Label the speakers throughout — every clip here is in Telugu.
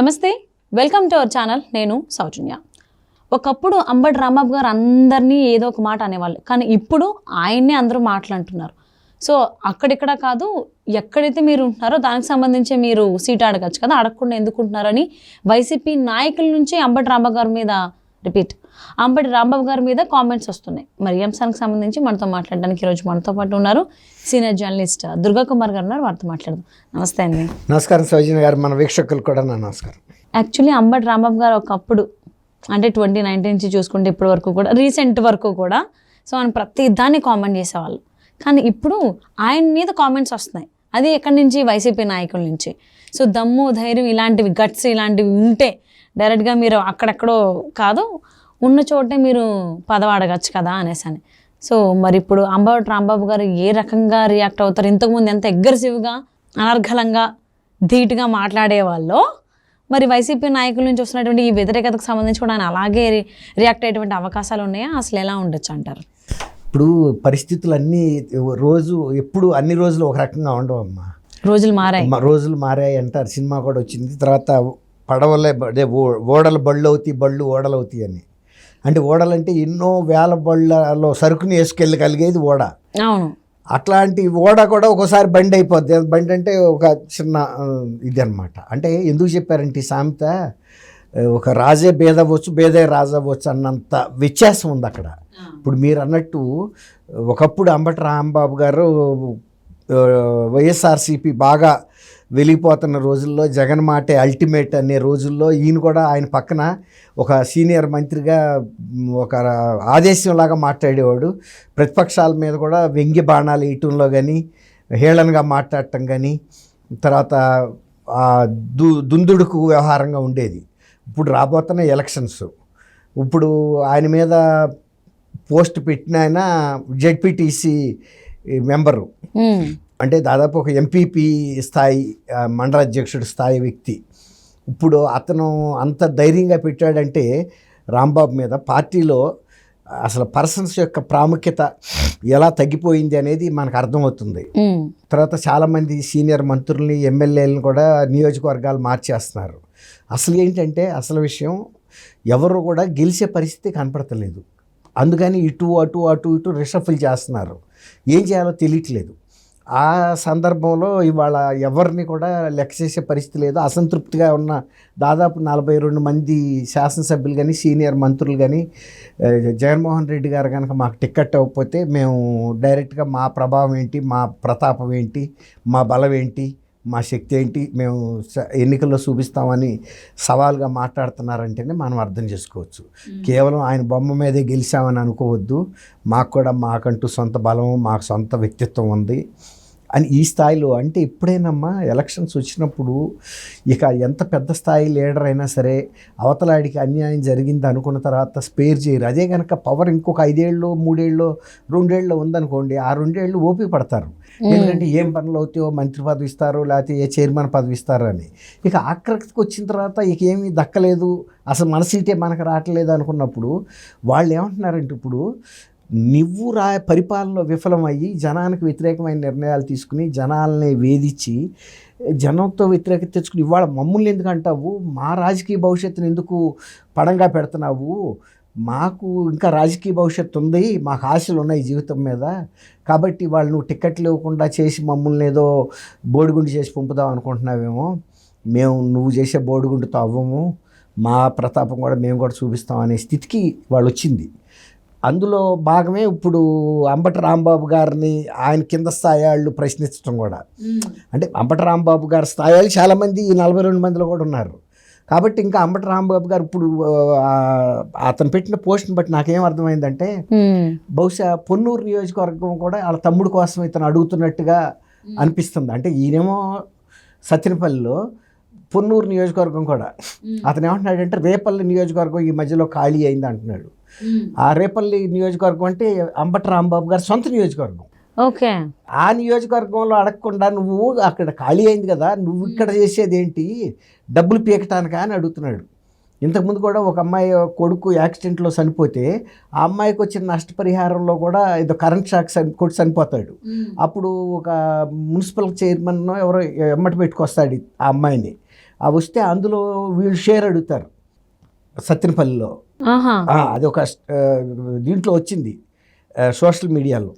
Speaker 1: నమస్తే వెల్కమ్ టు అవర్ ఛానల్. నేను సౌజన్య. ఒకప్పుడు అంబటి రాంబాబు గారు అందరినీ ఏదో ఒక మాట అనేవాళ్ళు. కానీ ఇప్పుడు ఆయన్నే అందరూ మాట్లాడుతున్నారు సో అక్కడిక్కడ కాదు ఎక్కడైతే మీరు ఉంటున్నారో దానికి సంబంధించి మీరు సీట్ అడగచ్చు కదా. అడగకుండా ఎందుకుంటున్నారని వైసీపీ నాయకుల నుంచి అంబటి రాంబాబు గారి మీద రిపీట్. అంబటి రాంబాబు గారి మీద కామెంట్స్ వస్తున్నాయి. మరి ఈ అంశానికి సంబంధించి మనతో మాట్లాడడానికి ఈరోజు మనతో పాటు ఉన్నారు సీనియర్ జర్నలిస్ట్ దుర్గా కుమార్ గారు ఉన్నారు. వారితో మాట్లాడదాం. నమస్తే అండి.
Speaker 2: నమస్కారం సౌజన్య గారు మన వీక్షకులు కూడా నా నమస్కారం.
Speaker 1: యాక్చువల్లీ అంబటి రాంబాబు గారు ఒకప్పుడు అంటే ట్వంటీ నైన్టీన్ నుంచి చూసుకుంటే ఇప్పటి వరకు కూడా రీసెంట్ వరకు కూడా సో ఆయన ప్రతి దాన్ని కామెంట్ చేసేవాళ్ళు. కానీ ఇప్పుడు ఆయన మీద కామెంట్స్ వస్తున్నాయి. అది ఎక్కడి నుంచి? వైసీపీ నాయకుల నుంచి. సో దమ్ము ధైర్యం ఇలాంటివి గట్స్ ఇలాంటివి ఉంటే డైరెక్ట్గా మీరు అక్కడెక్కడో కాదు ఉన్న చోటే మీరు పదవి అడగచ్చు కదా అనేసి అని సో మరి ఇప్పుడు అంబటి రాంబాబు గారు ఏ రకంగా రియాక్ట్ అవుతారు? ఇంతకుముందు ఎంత అగ్రెసివ్గా అనర్గళంగా ధీటుగా మాట్లాడేవాళ్ళో మరి వైసీపీ నాయకుల నుంచి వస్తున్నటువంటి ఈ వ్యతిరేకతకు సంబంధించి కూడా ఆయన అలాగే రియాక్ట్ అయ్యేటువంటి అవకాశాలు ఉన్నాయా? అసలు ఎలా ఉండొచ్చు అంటారు?
Speaker 2: ఇప్పుడు పరిస్థితులు అన్నీ రోజు ఎప్పుడు అన్ని రోజులు ఒక రకంగా ఉండవమ్మా.
Speaker 1: రోజులు మారాయి.
Speaker 2: రోజులు మారాయి అంటారు. సినిమా కూడా వచ్చింది. తర్వాత పడవలే ఓడలు బళ్ళు అవుతాయి బళ్ళు ఓడలు అవుతాయి అని. అంటే ఓడలంటే ఎన్నో వేల బళ్ళలో సరుకుని వేసుకెళ్ళగలిగేది ఓడ.
Speaker 1: అవును.
Speaker 2: అట్లాంటి ఓడ కూడా ఒక్కోసారి బండి అయిపోద్ది. బండి అంటే ఒక చిన్న ఇది అనమాట అంటే ఎందుకు చెప్పారంటే ఈ సామెత ఒక రాజే భేదవచ్చు భేదే రాజవచ్చు అన్నంత వ్యత్యాసం ఉంది అక్కడ. ఇప్పుడు మీరు అన్నట్టు ఒకప్పుడు అంబటి రాంబాబు గారు వైఎస్ఆర్సీపీ బాగా వెళ్ళిపోతున్న రోజుల్లో జగన్ మాటే అల్టిమేట్ అనే రోజుల్లో ఈయన కూడా ఆయన పక్కన ఒక సీనియర్ మంత్రిగా ఒక ఆదేశంలాగా మాట్లాడేవాడు. ప్రతిపక్షాల మీద కూడా వ్యంగ్య బాణాలు వేయటంలో కానీ హేళనగా మాట్లాడటం కానీ తర్వాత దు దుందుడుకు వ్యవహారంగా ఉండేది. ఇప్పుడు రాబోతున్న ఎలక్షన్స్ ఇప్పుడు ఆయన మీద పోస్ట్ పెట్టిన ఆయన జెడ్పీటీసీ మెంబరు. అంటే దాదాపు ఒక ఎంపీపీ స్థాయి ఆ, మండల అధ్యక్షుడి స్థాయి వ్యక్తి. ఇప్పుడు అతను అంత ధైర్యంగా పెట్టాడంటే రాంబాబు మీద పార్టీలో అసలు పర్సన్స్ యొక్క ప్రాముఖ్యత ఎలా తగ్గిపోయింది అనేది మనకు అర్థమవుతుంది. తర్వాత చాలామంది సీనియర్ మంత్రుల్ని ఎమ్మెల్యేలను కూడా నియోజకవర్గాలు మార్చేస్తున్నారు. అసలు ఏంటంటే అసలు విషయం ఎవరు కూడా గెలిచే పరిస్థితి కనపడతలేదు. అందుకని ఇటు అటు అటు ఇటు రిషఫుల్ చేస్తున్నారు. ఏం చేయాలో తెలియట్లేదు. ఆ సందర్భంలో ఇవాళ ఎవరిని కూడా లెక్క చేసే పరిస్థితి లేదు. అసంతృప్తిగా ఉన్న దాదాపు నలభై రెండు మంది శాసనసభ్యులు కానీ సీనియర్ మంత్రులు కానీ జగన్మోహన్ రెడ్డి గారు కనుక మాకు టిక్కెట్ అవ్వకపోతే మేము డైరెక్ట్గా మా ప్రభావం ఏంటి మా ప్రతాపం ఏంటి మా బలం ఏంటి మా శక్తి ఏంటి? మేము ఎన్నికల్లో చూపిస్తామని సవాల్గా మాట్లాడుతున్నారంటేనే మనం అర్థం చేసుకోవచ్చు. కేవలం ఆయన బొమ్మ మీదే గెలిచామని అనుకోవద్దు. మాకు కూడా మాకంటూ సొంత బలం మాకు సొంత వ్యక్తిత్వం ఉంది. అని ఈ స్థాయిలో అంటే ఎప్పుడైనమ్మా ఎలక్షన్స్ వచ్చినప్పుడు ఇక ఎంత పెద్ద స్థాయి లీడర్ అయినా సరే అవతలాడికి అన్యాయం జరిగింది అనుకున్న తర్వాత స్పేర్ చేయరు. అదే కనుక పవర్ ఇంకొక ఐదేళ్ళు మూడేళ్ళు రెండేళ్ళు ఉందనుకోండి ఆ రెండేళ్ళు ఓపిక పడతారు. ఎందుకంటే ఏం పనులు అవుతాయో మంత్రి పదవి ఇస్తారు లేకపోతే ఏ చైర్మన్ పదవి ఇస్తారు అని. ఇక ఆఖరికి వచ్చిన తర్వాత ఇక ఏమీ దక్కలేదు అసలు మన సీటే మనకు రావట్లేదు అనుకున్నప్పుడు వాళ్ళు ఏమంటున్నారంటే ఇప్పుడు నువ్వు రా పరిపాలనలో విఫలమయ్యి జనానికి వ్యతిరేకమైన నిర్ణయాలు తీసుకుని జనాల్ని వేధించి జనంతో వ్యతిరేకత తెచ్చుకుని ఇవాళ మమ్మల్ని ఎందుకు అంటావు? మా రాజకీయ భవిష్యత్తుని ఎందుకు పడంగా పెడుతున్నావు? మాకు ఇంకా రాజకీయ భవిష్యత్తు ఉంది మాకు ఆశలు ఉన్నాయి జీవితం మీద. కాబట్టి వాళ్ళు నువ్వు టికెట్లు ఇవ్వకుండా చేసి మమ్మల్ని ఏదో బోడిగుండు చేసి పంపుదాం అనుకుంటున్నావేమో. మేము నువ్వు చేసే బోడిగుండుతో అవ్వము. మా ప్రతాపం కూడా మేము కూడా చూపిస్తాం అనే స్థితికి వాళ్ళు వచ్చింది. అందులో భాగమే ఇప్పుడు అంబటి రాంబాబు గారిని ఆయన కింద స్థాయి వాళ్ళు ప్రశ్నించడం కూడా అంటే అంబటి రాంబాబు గారి స్థాయి వాళ్ళు చాలామంది ఈ నలభై రెండు మందిలో కూడా ఉన్నారు. కాబట్టి ఇంకా అంబటి రాంబాబు గారు ఇప్పుడు అతను పెట్టిన పోస్ట్ని బట్టి నాకేం అర్థమైందంటే బహుశా పొన్నూరు నియోజకవర్గం కూడా వాళ్ళ తమ్ముడు కోసం ఇతను అడుగుతున్నట్టుగా అనిపిస్తుంది. అంటే ఈయనేమో సత్యనపల్లిలో పొన్నూరు నియోజకవర్గం కూడా. అతను ఏమంటున్నాడంటే రేపల్లి నియోజకవర్గం ఈ మధ్యలో ఖాళీ అయింది అంటున్నాడు. ఆ రేపల్లి నియోజకవర్గం అంటే అంబటి రాంబాబు గారి సొంత నియోజకవర్గం.
Speaker 1: ఓకే.
Speaker 2: ఆ నియోజకవర్గంలో అడగకుండా నువ్వు అక్కడ ఖాళీ అయింది కదా నువ్వు ఇక్కడ చేసేది ఏంటి డబ్బులు పీకటానికా అని అడుగుతున్నాడు. ఇంతకుముందు కూడా ఒక అమ్మాయి కొడుకు యాక్సిడెంట్లో చనిపోతే ఆ అమ్మాయికి వచ్చిన నష్టపరిహారంలో కూడా ఏదో కరెంట్ షాక్ కొట్టి చనిపోతాడు. అప్పుడు ఒక మున్సిపల్ చైర్మన్ ఎవరో ఎమ్మటి పెట్టుకొస్తాడు ఆ అమ్మాయిని. ఆ వస్తే అందులో వీళ్ళు షేర్ అడుగుతారు. సత్యనపల్లిలో. అది ఒక దీంట్లో వచ్చింది. సోషల్ మీడియాలో.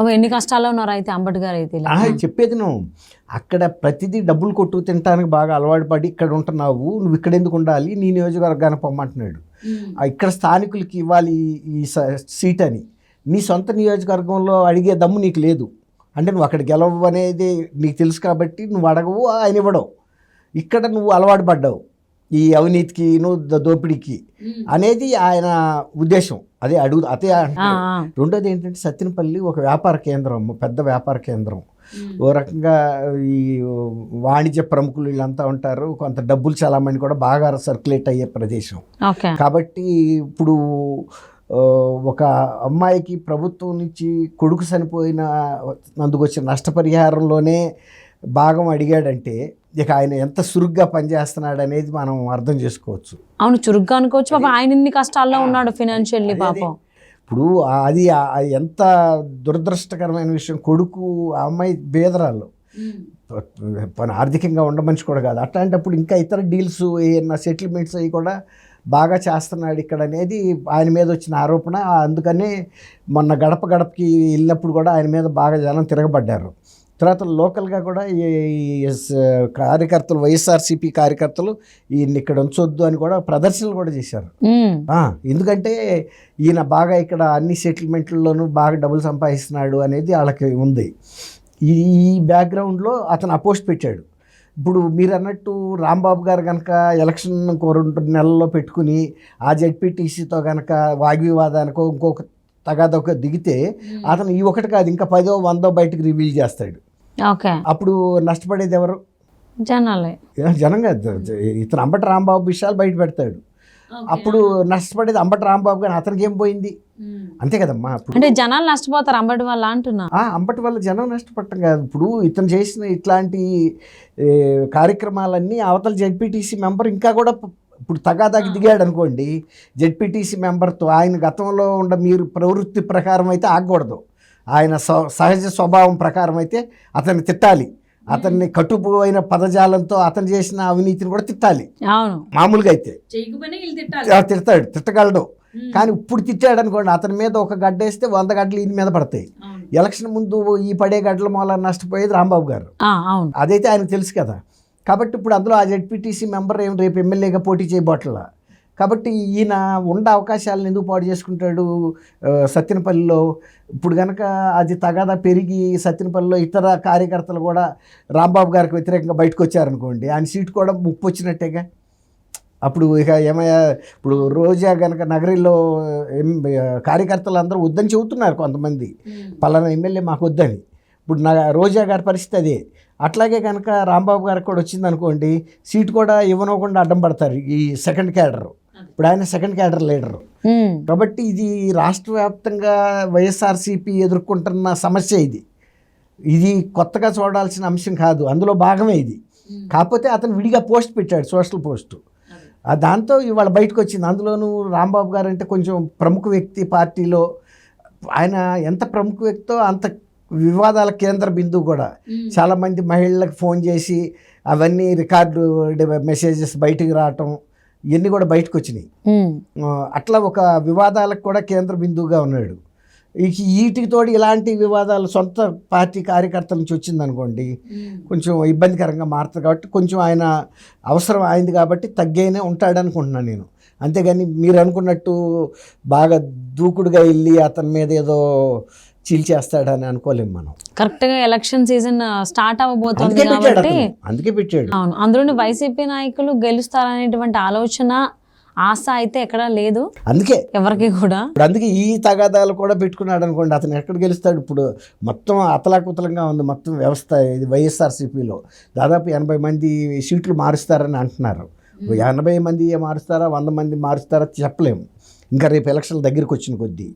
Speaker 1: అవి ఎన్ని కష్టాల్లో ఉన్నారు అయితే అంబటి గారు అయితే
Speaker 2: చెప్పేది నువ్వు. అక్కడ ప్రతిదీ డబ్బులు కొట్టు తినడానికి బాగా అలవాటు పడి ఇక్కడ ఉంటున్నావు నువ్వు ఇక్కడ ఎందుకు ఉండాలి నీ నియోజకవర్గానికి పొమ్మంటున్నాడు. ఇక్కడ స్థానికులకి ఇవ్వాలి ఈ- సీట్ అని నీ సొంత నియోజకవర్గంలో అడిగే దమ్ము నీకు లేదు. అంటే నువ్వు అక్కడ గెలవు అనేది నీకు తెలుసు కాబట్టి నువ్వు అడగవు ఆయన ఇవ్వడం. ఇక్కడ నువ్వు అలవాటు పడ్డావు ఈ అవినీతికి దోపిడీకి అనేది ఆయన ఉద్దేశం. అదే అడుగు అదే. రెండోది ఏంటంటే సత్యనపల్లి ఒక వ్యాపార కేంద్రం పెద్ద వ్యాపార కేంద్రం. ఓ రకంగా ఈ వాణిజ్య ప్రముఖులు వీళ్ళంతా ఉంటారు. కొంత డబ్బులు చాలామంది కూడా బాగా సర్క్యులేట్ అయ్యే ప్రదేశం. కాబట్టి ఇప్పుడు ఒక అమ్మాయికి ప్రభుత్వం నుంచి కొడుకు చనిపోయిన నందుకు వచ్చిన నష్టపరిహారంలోనే భాగం అడిగాడంటే ఇక ఆయన ఎంత సురుగ్గా పనిచేస్తున్నాడు అనేది మనం అర్థం చేసుకోవచ్చు.
Speaker 1: అవును చురుగ్గా అనుకోవచ్చు. పాపం ఆయన ఇన్ని కష్టాల్లో ఉన్నాడు ఫినాన్షియల్లీ పాపం.
Speaker 2: ఇప్పుడు అది ఎంత దురదృష్టకరమైన విషయం కొడుకు ఆ అమ్మాయి బేదరాలు పని ఆర్థికంగా ఉండ మనిషి కూడా కాదు. అట్లాంటప్పుడు ఇంకా ఇతర డీల్స్ ఏమన్నా సెటిల్మెంట్స్ అవి కూడా బాగా చేస్తున్నాడు ఇక్కడ అనేది ఆయన మీద వచ్చిన ఆరోపణ. అందుకనే మొన్న గడప గడపకి వెళ్ళినప్పుడు కూడా ఆయన మీద బాగా జనం తిరగబడ్డారు. తర్వాత లోకల్గా కూడా ఈ కార్యకర్తలు వైఎస్ఆర్సీపీ కార్యకర్తలు ఈయన్ని ఇక్కడ ఉంచొద్దు అని కూడా ప్రదర్శనలు కూడా చేశారు. ఎందుకంటే ఈయన బాగా ఇక్కడ అన్ని సెటిల్మెంట్లలోనూ బాగా డబ్బులు సంపాదిస్తున్నాడు అనేది వాళ్ళకి ఉంది. ఈ బ్యాక్గ్రౌండ్లో అతను అపోస్ట్ పెట్టాడు. ఇప్పుడు మీరు అన్నట్టు రాంబాబు గారు కనుక ఎలక్షన్ ఇంకో రెండు నెలల్లో పెట్టుకుని ఆ జెడ్పీటీసీతో కనుక వాగ్వివాదానికో ఇంకొక తగాదొక దిగితే అతను ఈ ఒకటి కాదు ఇంకా పదో వందో బయటకు రివీల్ చేస్తాడు.
Speaker 1: ఓకే.
Speaker 2: అప్పుడు నష్టపడేది ఎవరు?
Speaker 1: జనాలే.
Speaker 2: జనంగా ఇతను అంబటి రాంబాబు విషయాలు బయట పెడతాడు. అప్పుడు నష్టపడేది అంబటి రాంబాబు కానీ అతనికి ఏం పోయింది? అంతే కదమ్మా
Speaker 1: అంటే జనాలు నష్టపోతారు అంబటి వల్ల అంటున్నా.
Speaker 2: అంబటి వల్ల జనం నష్టపడటం కాదు. ఇప్పుడు ఇతను చేసిన ఇట్లాంటి కార్యక్రమాలన్నీ అవతల జెడ్పీటీసీ మెంబర్ ఇంకా కూడా ఇప్పుడు తగాదాకి దిగాడు అనుకోండి జెడ్పీటీసీ మెంబర్తో ఆయన గతంలో ఉండ మీరు ప్రవృత్తి ప్రకారం అయితే ఆగకూడదు. ఆయన సహజ స్వభావం ప్రకారం అయితే అతన్ని తిట్టాలి. అతన్ని కట్టుపోయిన పదజాలంతో అతను చేసిన అవినీతిని కూడా తిట్టాలి. మామూలుగా అయితే. తిడతాడు తిట్టగలడు. కానీ ఇప్పుడు తిట్టాడు అనుకోండి అతని మీద ఒక గడ్డ వేస్తే వంద గడ్డలు ఈయన మీద పడతాయి. ఎలక్షన్ ముందు ఈ పడే గడ్డల మూల నష్టపోయేది రాంబాబు గారు. అదైతే ఆయనకు తెలుసు కదా. కాబట్టి ఇప్పుడు అందులో ఆ జెడ్పీటీసీ మెంబర్ ఏం రేపు ఎమ్మెల్యేగా పోటీ చేయబోట్ల కాబట్టి ఈయన ఉండే అవకాశాలను ఎందుకు పాడు చేసుకుంటాడు? సత్యనపల్లిలో ఇప్పుడు కనుక అది తగాదా పెరిగి సత్యనపల్లిలో ఇతర కార్యకర్తలు కూడా రాంబాబు గారికి వ్యతిరేకంగా బయటకు వచ్చారనుకోండి ఆయన సీట్ కూడా ముప్పు వచ్చినట్టేగా అప్పుడు ఇక ఏమయ్యా? ఇప్పుడు రోజా కనుక నగరిలో కార్యకర్తలు అందరూ వద్దని చెబుతున్నారు కొంతమంది. పలానా ఎమ్మెల్యే మాకు వద్దని ఇప్పుడు నా రోజా గారి పరిస్థితి అదే. అట్లాగే కనుక రాంబాబు గారికి కూడా వచ్చింది అనుకోండి సీట్ కూడా ఇవ్వనకుండా అడ్డం పడతారు ఈ సెకండ్ క్యాడర్ ఇప్పుడు ఆయన సెకండ్ క్యాడర్ లీడరు కాబట్టి ఇది రాష్ట్ర వ్యాప్తంగా వైఎస్ఆర్సీపీ ఎదుర్కొంటున్న సమస్య ఇది. ఇది కొత్తగా చూడాల్సిన అంశం కాదు అందులో భాగమే ఇది. కాకపోతే అతను విడిగా పోస్ట్ పెట్టాడు సోషల్ పోస్ట్ ఆ దాంతో ఇవాళ బయటకు వచ్చింది. అందులోనూ రాంబాబు గారు అంటే కొంచెం ప్రముఖ వ్యక్తి పార్టీలో. ఆయన ఎంత ప్రముఖ వ్యక్తో అంత వివాదాల కేంద్ర బిందువు కూడా. చాలామంది మహిళలకు ఫోన్ చేసి అవన్నీ రికార్డు మెసేజెస్ బయటికి రావటం ఇవన్నీ కూడా బయటకు వచ్చినాయి. అట్లా ఒక వివాదాలకు కూడా కేంద్ర బిందువుగా ఉన్నాడు. వీటికి తోడు ఇలాంటి వివాదాలు సొంత పార్టీ కార్యకర్తల నుంచి వచ్చిందనుకోండి కొంచెం ఇబ్బందికరంగా మారుతుంది కాబట్టి కొంచెం ఆయన అవసరం అయింది కాబట్టి తగ్గైనే ఉంటాడు అనుకుంటున్నాను నేను. అంతేగాని మీరు అనుకున్నట్టు బాగా దూకుడుగా వెళ్ళి అతని మీద ఏదో చీల్చేస్తాడని అనుకోలేము మనం.
Speaker 1: కరెక్ట్గా ఎలక్షన్ సీజన్ స్టార్ట్ అవ్వబోతోంది కాబట్టి
Speaker 2: అందుకే పెట్టాడు.
Speaker 1: అవును. అందులోని వైసీపీ నాయకులు గెలుస్తారనేటువంటి ఆలోచన ఆశ అయితే ఎక్కడా లేదు.
Speaker 2: అందుకే.
Speaker 1: ఎవరికి కూడా.
Speaker 2: ఇప్పుడు అందుకే ఈ తగాదాలు కూడా పెట్టుకున్నాడు అనుకోండి అతను ఎక్కడ గెలుస్తాడు? ఇప్పుడు మొత్తం అతలాకుతలంగా ఉంది మొత్తం వ్యవస్థ ఇది వైఎస్ఆర్సీపీలో. దాదాపు ఎనభై మంది సీట్లు మారుస్తారని అంటున్నారు. ఎనభై మంది మారుస్తారా వంద మంది మారుస్తారా చెప్పలేము. ఇంకా రేపు ఎలక్షన్ల దగ్గరికి వచ్చిన కొద్దీ.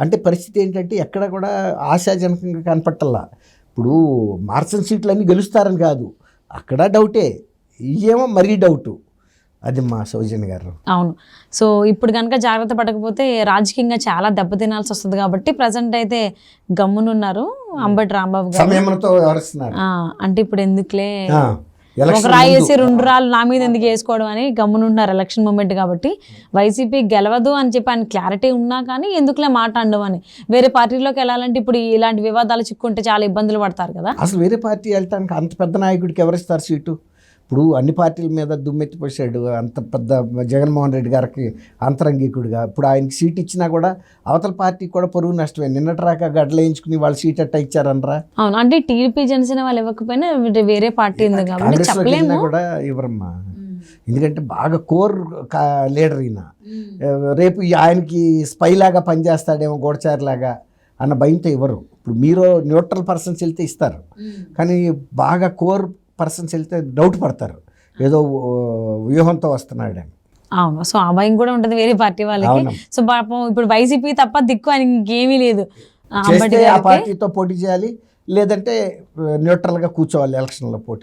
Speaker 2: అంటే పరిస్థితి ఏంటంటే ఎక్కడ కూడా ఆశాజనకంగా కనపట్టల్లా ఇప్పుడు మార్చన్ సీట్లు అన్నీ గెలుస్తారని కాదు. అక్కడ డౌటే. ఇయేమో మరీ డౌటు. అది మా సౌజన్య గారు.
Speaker 1: అవును. సో ఇప్పుడు కనుక జాగ్రత్త పడకపోతే రాజకీయంగా చాలా దెబ్బతినాల్సి వస్తుంది కాబట్టి ప్రజెంట్ అయితే గమ్మునున్నారు అంబటి రాంబాబు గారు. అంటే ఇప్పుడు ఎందుకులే. ఒక రాయి వేసి రెండు రాళ్ళు నా మీద ఎందుకు వేసుకోవడం అని గమ్మునుంటున్నారు ఎలక్షన్ మూమెంట్ కాబట్టి. వైసీపీ గెలవదు అని చెప్పి ఆయన క్లారిటీ ఉన్నా కానీ ఎందుకులే మాట అండవు అని. వేరే పార్టీలోకి వెళ్ళాలంటే ఇప్పుడు ఇలాంటి వివాదాలు చిక్కుంటే చాలా ఇబ్బందులు పడతారు కదా.
Speaker 2: అసలు వేరే పార్టీ వెళ్తానికి అంత పెద్ద నాయకుడికి ఎవరిస్తారు సీటు? ఇప్పుడు అన్ని పార్టీల మీద దుమ్మెత్తి పోసాడు అంత పెద్ద జగన్మోహన్ రెడ్డి గారికి అంతరంగికుడిగా. ఇప్పుడు ఆయనకి సీట్ ఇచ్చినా కూడా అవతల పార్టీకి కూడా పొరుగు నష్టమే. నిన్నటి రాక గడ్డలేయించుకుని వాళ్ళు సీట్ అట్ట ఇచ్చారనరా?
Speaker 1: అవును. అంటే టీడీపీ జనసేన వాళ్ళు ఇవ్వకపోయినా వేరే పార్టీ ఉంది కాబట్టి
Speaker 2: కూడా ఇవ్వరమ్మా. ఎందుకంటే బాగా కోర్ లీడర్ ఈయన. రేపు ఈ ఆయనకి స్పై లాగా పనిచేస్తాడేమో గోడచారిలాగా అన్న భయంతో ఇవ్వరు. ఇప్పుడు మీరు న్యూట్రల్ పర్సన్స్ వెళ్తే ఇస్తారు. కానీ బాగా కోర్ పర్సన్స్ వెళ్తే డౌట్ పడతారు. ఏదో వ్యూహంతో వస్తున్నాడు అని.
Speaker 1: అవును. సో ఆ భయం కూడా ఉంటుంది వేరే పార్టీ వాళ్ళకి. సో పాపం ఇప్పుడు వైసీపీ తప్ప దిక్కు ఆయన ఇంకేమీ లేదు. ఆ
Speaker 2: పార్టీతో పోటీ చేయాలి లేదంటే న్యూట్రల్గా కూర్చోవాలి ఎలక్షన్లో పోటీ.